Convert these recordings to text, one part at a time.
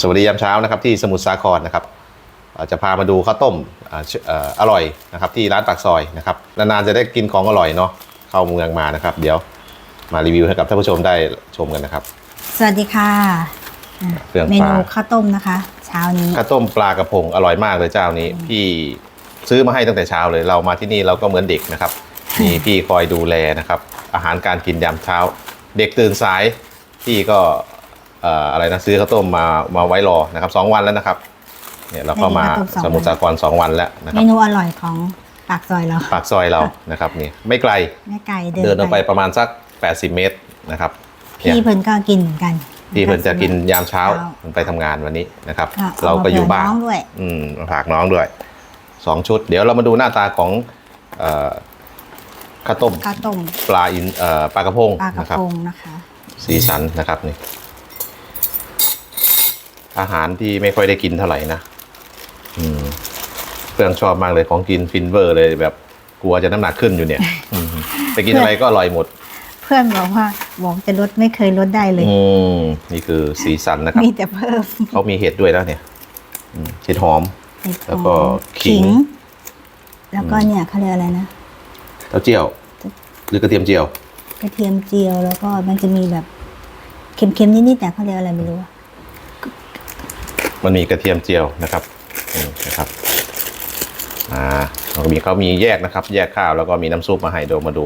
สวัสดียามเช้านะครับที่สมุทรสาครนะครับเอ่อจะพามาดูข้าวต้มอ่าชื่อเอ่ออร่อยนะครับที่ร้านปากซอยนะครับนานๆจะได้กินของอร่อยเนาะเข้าเมืองมานะครับ เดี๋ยวมารีวิวให้กับท่านผู้ชมได้ชมกันนะครับ สวัสดีค่ะอะเครื่องเมปลานูข้าวต้มนะคะ เช้านี้ข้าวต้มปลากระพงอร่อยมากเลยเจ้านี้ พี่ซื้อมาให้ตั้งแต่เช้าเลยเรามาที่นี่เราก็เหมือนเด็กนะครับมีพี่คอยดูแลนะครับ อาหารการกินยามเช้า เด็กตื่นสายพี่ก็เอ่ออะไรนะซื้อข้าวต้มมามาไว้รอนะครับสองวันแล้วนะครับเนี่ยเราก็มาได้ข้าวต้มสองวันสมุทรสาครสองวันแล้วนะคเมรับนูอร่อยของปากซอยเราปากซอยเรานะครับนี่ไม่ไกลแม่ไก่เดินออกไปประมาณสัก 80 เมตรนะครับเนี่ยพี่เพิ่นก็กินเหมือนกันพี่เพิ่นจะกินยามเช้าเช้ามันไปทำงานวันนี้นะครับค่ะเราก็อยู่บ้านเผื่น้องด้วยอืมมาฝากน้องด้วยสองชุด เดี๋ยวเรามาดูหน้าตาของเอ่อข้าวต้มข้าวต้มปลาอินเอ่อปลากระพงปลากระนะครับพงนะคะสีสันนะครับนี่ อาหารที่ไม่ค่อยได้กินเท่าไหร่นะอืมเพื่องชอบมากเลยของกินฟินเวอร์เลยแบบกลัวจะน้ำหนักขึ้นอยู่เนี่ยอืมไปกินอะไรก็อร่อยหมด เพื่อนบอกว่าบอกจะลดไม่เคยลดได้เลยอืมนี่คือสีสันนะครับมีแต่เพิ่มเขามีเห็ดด้วยแล้วเนี่ยอืมเห็ดหอมเห็ดแล้วก็หอมขิง แล้วก็เนี่ยเขาเรียกอะไรนะเต้าเจี้ยว หรือกระเทียมเจียว กระเทียมเจียวแล้วก็มันจะมีแบบเค็มๆนิดๆแต่เขาเรียกอะไรไม่รู้อะ มันมีกระเทียมเจียวนะครับนี่นะครับอ่าแล้วก็มีเขามีแยกนะครับ แยกข้าวแล้วก็มีน้ำซุปมาให้ดูมาดู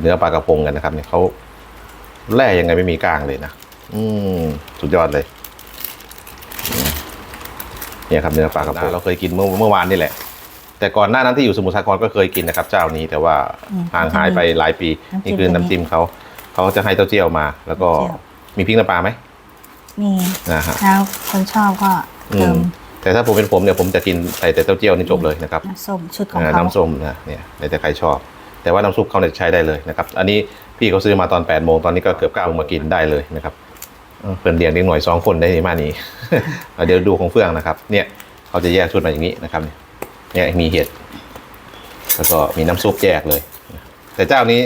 เนื้อปลากระพงกันนะครับเนี่ยเขาแร่ยังไงไม่มีกลางเลยนะอืมสุดยอดเลยอืมเนี่ยครับเนื้อปลากระพงเราเคยกินเมื่อเมื่อวานนี่แหละ แต่ก่อนหน้านั้นที่อยู่สมุทรสาครก็เคยกินนะครับ เจ้านี้แต่ว่าห่างหายไปหลายปี นี่คือน้ำจิ้มเขาเขาจะให้เต้าเจี้ยวมา แล้วก็มีพริกน้ำปลาไหม มีนะฮะ แล้วคนชอบก็อืเติมมแต่ถ้าผมเป็นผมเนี่ยผมจะกินใส่แต่เต้าเจี้ยวนี่จบเลยนะครับน้ำส้มชุดของเอ่อเขาน้ำส้มนะเนี่ยแล้วแต่ใครชอบ แต่ว่าน้ำซุปเขาเนี่ยใช้ได้เลยนะครับ อันนี้พี่เขาซื้อมาตอน8ปดโมงตอนนี้ก็เกือบเก้าโมงมากินได้เลยนะครับเออเพื่อนเลี้ยงเล็กหน่อยสองคนได้มานี้ เอาเดี๋ยวดูของเฟื่องนะครับ เนี่ยเขาจะแยกชุดมาอย่างนี้นะครับ เนี่ยมีเห็ดแล้วก็มีน้ำซุปแยกเลย แต่เจ้านี้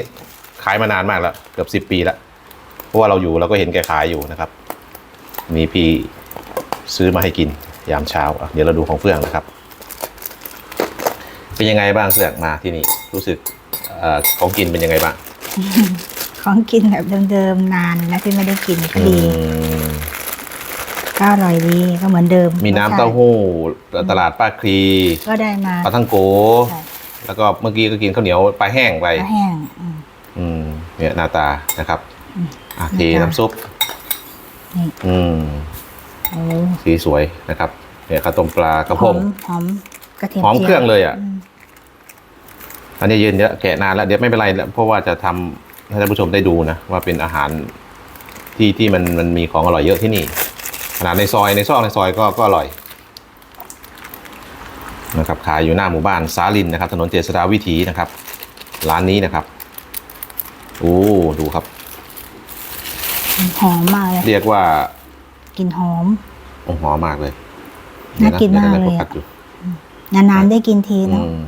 ขายมานานมากแล้วเกือบสิบ10ปีแล้วเพราะว่าเราอยู่เราก็เห็นแกขายอยู่นะครับ มีพี่ซื้อมาให้กินยามเช้าอะเดี๋ยวเราดูของเฟื่องนะครับ เป็นยังไงบ้างเฟื่องมาที่นี่ รู้สึกเออของกินเป็นยังไงบ้าง ของกินแบบเดิมๆนานแล้วที่ไม่ได้กินก็ดีอืมก็อร่อยดีก็เหมือนเดิม มีน้ำเต้าหู้ตลาดป้าคลีก็ได้มาปลาทั้งโกใช่แล้วก็เมื่อกี้ก็กินข้าวเหนียวปลาแห้งไปปลาแห้งอืมอืมเนี่ยหน้าตานะครับอืมอะเทหน้าตาน้ำซุป นี่อืมโอ้สีสวยนะครับ เนี่ยข้าวต้มปลากระพหองมหอมกระเทียมหอมจียวเครื่องเลยอะมอันนี้ยืนเยอะแกะนานแล้วเดี๋ยวไม่เป็นไรแล้วเพราะว่าจะทำให้ท่านผู้ชมได้ดูนะ ว่าเป็นอาหารที่ที่มันมันมีของอร่อยเยอะที่นี่ ขนาดในซอยในซอกในซอยก็ก็อร่อยนะครับขายอยู่หน้าหมู่บ้านสาลินนะครับ ถนนเจษฎาวิถีนะครับ ร้านนี้นะครับโอ้ดูครับ หอมมากเลย เรียกว่ากลิ่นหอมโอ้หอมมากเลยน่ากินมากดี๋วะเลยดี๋วอะนะโฟกัสอยู่นานๆได้กินทีอืเนาะม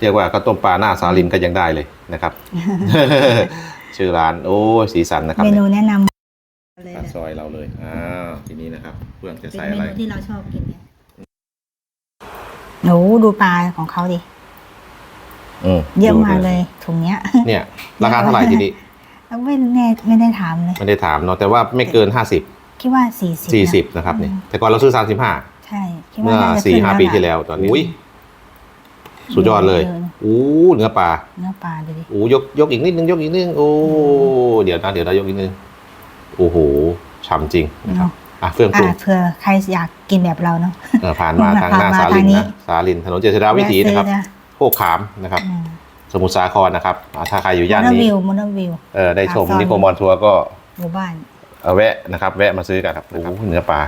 เรียกว่าข้าวต้มปลาหน้าสาลินก็ยังได้เลยนะครับ ชื่อร้านโอ้ยสีสันนะครับเมเนี่ยนูแนะนำเลยปากนะซอยเราเลยอ้าวทีนี้นะครับเพื่อนจะเป็นใส่เมอะไรนูที่เราชอบกินเนี่ยหนูดูปลาของเขาดิอืมเยอะดูมากเลยถุงเนี้ย เนี่ย ราคาเท่าไหร่ทีนี้ แล้วไม่แน่ไม่ได้ถามเลย ไม่ได้ถามเนาะแต่ว่าไม่เกิน 50 คิดว่าสี่สิบ40 นะครับเนี่ยแต่ก่อนเราซื้อ 35 ใช่ คิดเมื่ว่าอน่าจะสี่ขึ้นห้าแล้วปีล่ะที่แล้วตอนนี้อุ้ยสุดยอดเลยเอออู้เนื้อปลาเนื้อปลาดูดิอู้ยกยกอีกนิดนึงยกอีกนิดนึงโอ้เดี๋ยวนะเดี๋ยวนะยกอีกนิดนึงโอ้โหฉ่ำจริงนะครับอะเฟื่องปรุอ่างเผื่อใครอยากกินแบบเราเนาะเออผ่านมาทางหน้าผ่านมาสาลินทางนี้นะสาลินถนนเจษฎาวิถีนะครับแวซื้อโคกขามนะครับอืม สมุทรสาครนะครับอ่าถ้าใครอยู่มย่านอนนี้ วิวมอนวิว เออได้ชมปากซอย นิโคมอนทัวร์ก็หมู่บ้าน เอาแวะนะครับ แวะมาซื้อกันครับโอ้โหเนื้อปลา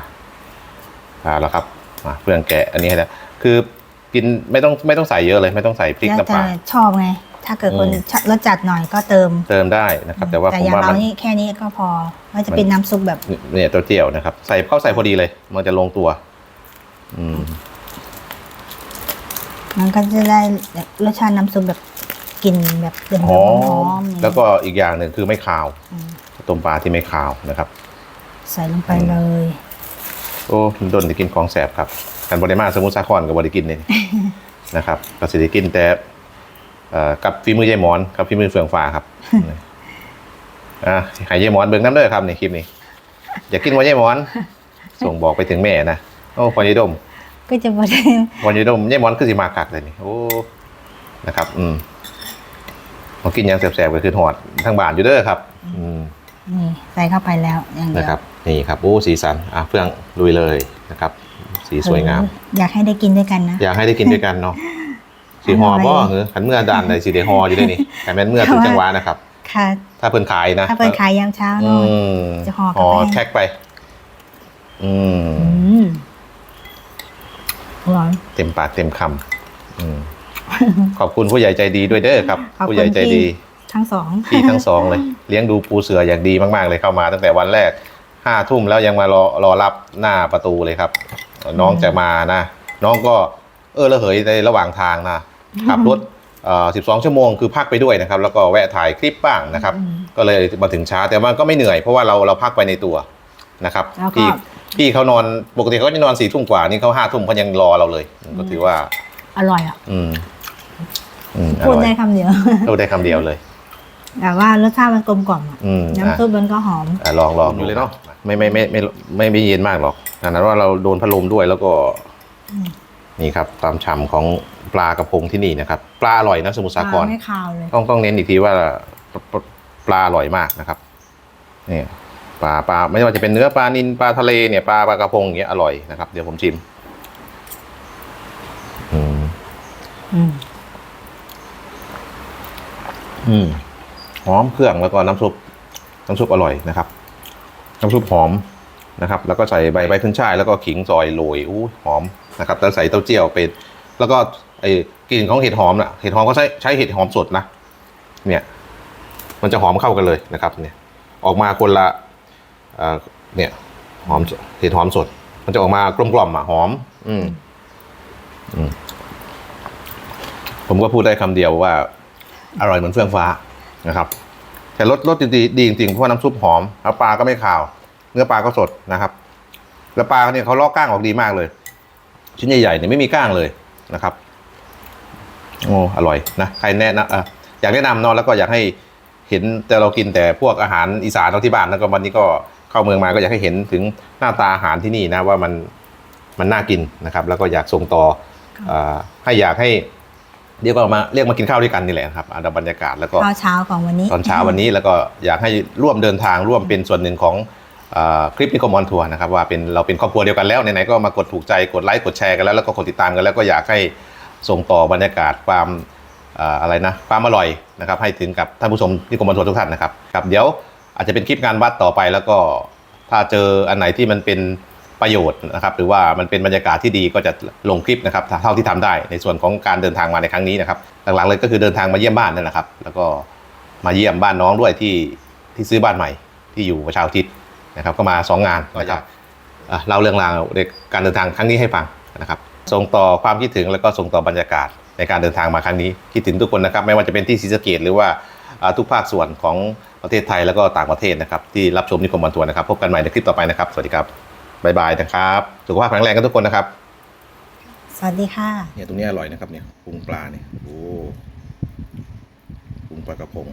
ปลาแล้วครับมาเพื่อนแกะอันนี้ให้แล้วคือกินไม่ต้องไม่ต้องใส่เยอะเลย ไม่ต้องใส่พริกแล้วน้ำปแต่ลา ชอบไง ถ้าเกิดคนอืม ชอบรสจัดหน่อยก็เติม เติมได้นะครับ แต่ว่าแต่ผมอย่างว่าเรามัน นี่แค่นี้ก็พอว่าจะเป็นน้ำซุปแบบเนี่ยตัวเจียวนะครับ ใส่เข้าใส่พอดีเลย มันจะลงตัว อืม มันก็จะได้รสชาติน้ำซุปแบบ กลิ่นแบบเดือดหหออมมๆแล้วก็อีกอย่างหนึ่งคือไม่คาวอืมต้มปลาที่ไม่คาวนะครับ ใส่ลงไปเลย โอ้โดนได้กินของแสบครับกันบริมาสมุทรสาครกับบริกินเนี่ยนะครับก็สิได้กินแต่เอ่อกับฝีมือยายหมอนกับฝีมือเฟืองฟ้าครับอะใหายยายหมอนเบิ่งน้ำเด้อครับในคลิปนี้ อยากกินว่ายายหมอน ส่งบอกไปถึงแม่นะโอ้พอยายดม ก็จะบอได้พอยายดมยายหมอนคือสิมากักเลยนี่โอ้นะครับ อืม มากินหยังแสบๆก็คือหอดทั้งบ้านอยู่เด้อครับ อืมนี่ใส่เข้าไปแล้วอย่างเดียวนะครับนี่ครับโอ้สีสันอะเฟื่องลุยเลยนะครับ สีสวยงามเอออยากให้ได้กินด้วยกันนะ อยากให้ได้กินด้วยกันเนาะสีหออร่บ่อยเหรอขันเมื่อด่านใดสีเดหออยู่ได้นี่แต่แม่นเมื่อถึงจังหวะนะครับ ค่ะ ถ้าเพิ่นขายนะถ้าเปิดขายยามเช้าอืเนาะ มจะห่อกลับห่อไป แท็กไป อืม อืมอร่อย เต็มปากเต็มคำอืม ขอบคุณผู้ใหญ่ใจดีด้วยเด้อครับ ขอบคุณผู้ใหญ่ใจดีทั้งสอง พี่ทั้งสองเลย เลี้ยงดูปูเสืออย่างดีมากๆเลยเข้ามาตั้งแต่วันแรกห้าทุ่มแล้วยังมารอรอรับหน้าประตูเลยครับ น้องจะมานะ น้องก็เออระเหยในระหว่างทางนะขับรถเอ่อ12 ชั่วโมงคือพักไปด้วยนะครับ แล้วก็แวะถ่ายคลิปบ้างนะครับ อืม ก็เลยมาถึงช้าแต่มันก็ไม่เหนื่อยเพราะว่าเราเราพักไปในตัวนะครับแล้วก็พี่พี่เขานอนปกติเขาจะนอนสี่ทุ่มกว่านี่เขาห้าทุ่มเขายังรอเราเลยก็ถือว่า อร่อยอะ อืมอืมอ พูดร่อยได้คำเดียวพูดได้คำเดียวเลย แต่ว่ารสชาติมันกลมกล่อมอะอืมอะน้ำซุปมันก็หอมอะลองลองดูเลยเนาะไม่ไม่ไม่ไม่ไม่ไม่เย็นมากหรอกขนาดว่าเราโดนพัดลมด้วยแล้วก็อืมนี่ครับตามฉ่ำของปลากระพงที่นี่นะครับ ปลาอร่อยนะสมุทรสาครไม่คาวเลยต้องต้องเน้นอีกทีว่าปลาปลาอร่อยมากนะครับนี่ปลาปลาไม่ว่าจะเป็นเนื้อปลานินปลาทะเลเนี่ยปลาปลากระพงอย่างเงี้ยอร่อยนะครับ เดี๋ยวผมชิม อืม อืมหอมเครื่องแล้วก็น้ำซุปน้ำซุปอร่อยนะครับ น้ำซุปหอมนะครับ แล้วก็ใส่ใบใบขึ้นช่ายแล้วก็ขิงซอยโรยอู้หอมนะครับแล้วใส่เต้าเจี้ยวเป็นแล้วก็ไอ้กลิ่นของเห็ดหอมน่ะเห็ดหอมก็ใช้ใช้เห็ดหอมสดนะเนี่ย มันจะหอมเข้ากันเลยนะครับ เนี่ย ออกมาคนละเอ่เนี่ย หอมเห็ดหอมสด มันจะออกมากลมกล่อมอะหอม อืมอืมผมก็พูดได้คำเดียวว่า อร่อยเหมือนเฟื่องฟ้านะครับแต่รสรสดีดีจริงๆเพราะว่าน้ำซุปหอมแล้วปลาก็ไม่ขาว เนื้อปลาก็สดนะครับ แล้วปลาเนี่ยเขาลอกก้างออกดีมากเลย ชิ้นใหญ่ๆเนี่ยไม่มีก้างเลยนะครับโอ้อร่อยนะใครแนะนะอะอยากแนะนำเนาะแล้วก็อยากให้เห็นแต่เรากินแต่พวกอาหารอีสานเราที่บ้านแล้วก็วันนี้ก็เข้าเมืองมาก็อยากให้เห็นถึงหน้าตาอาหารที่นี่นะว่ามันมันน่ากินนะครับ แล้วก็อยากส่งต่ออ่าให้อยากให้ เรียกว่ามาเรียกมากินข้าวด้วยกันนี่แหละนะครับเอาบรรยากาศแล้วก็ข้าวเช้าของวันนี้ตอนเช้าวันนี้แล้วก็อยากให้ร่วมเดินทางร่วมเป็นส่วนหนึ่งของเออคลิปนิคมออนทัวร์นะครับว่าเป็นเราเป็นครอบครัวเดียวกันแล้วไหนๆก็มากดถูกใจกดไลค์กดแชร์กันแล้วแล้วก็กดติดตามกันแล้วก็อยากให้ส่งต่อบรรยากาศความเอ่ออะไรนะความอร่อยนะครับให้ถึงกับท่านผู้ชมนิคมออนทัวร์ทุกท่านนะครับครับเดี๋ยวอาจจะเป็นคลิปงานวัดต่อไปแล้วก็ถ้าเจออันไหนที่มันเป็น ประโยชน์นะครับหรือว่ามันเป็นบรรยากาศที่ดีก็จะลงคลิปนะครับเท่าที่ทำได้ในส่วนของการเดินทางมาในครั้งนี้นะครับหลักๆเลยก็คือเดินทางมาเยี่ยมบ้านนั่นแหละครับแล้วก็มาเยี่ยมบ้านน้องด้วยที่ที่ซื้อบ้านใหม่ที่อยู่ประชาทิศนะครับก็มาสองงานก็จะอะเล่าเรื่องราวในการเดินทางครั้งนี้ให้ฟังนะครับส่งต่อความคิดถึงแล้วก็ส่งต่อบรรยากาศในการเดินทางมาครั้งนี้คิดถึงทุกคนนะครับไม่ว่าจะเป็นที่ศรีสะเกดหรือว่าทุกภาคส่วนของประเทศไทยแล้วก็ต่างประเทศนะครับที่รับชมนิคมบันทัวร์นะครับพบกันใหม่ในคลิปต่อไปนะครับ สวัสดีครับ บ๊ายบายนะครับสุขภาพแข็งแรงกันทุกคนนะครับ สวัสดีค่ะ เนี่ยตรงนี้อร่อยนะครับเนี่ยปรุงปลาเนี่ยโอ้ปรุงปลากระพง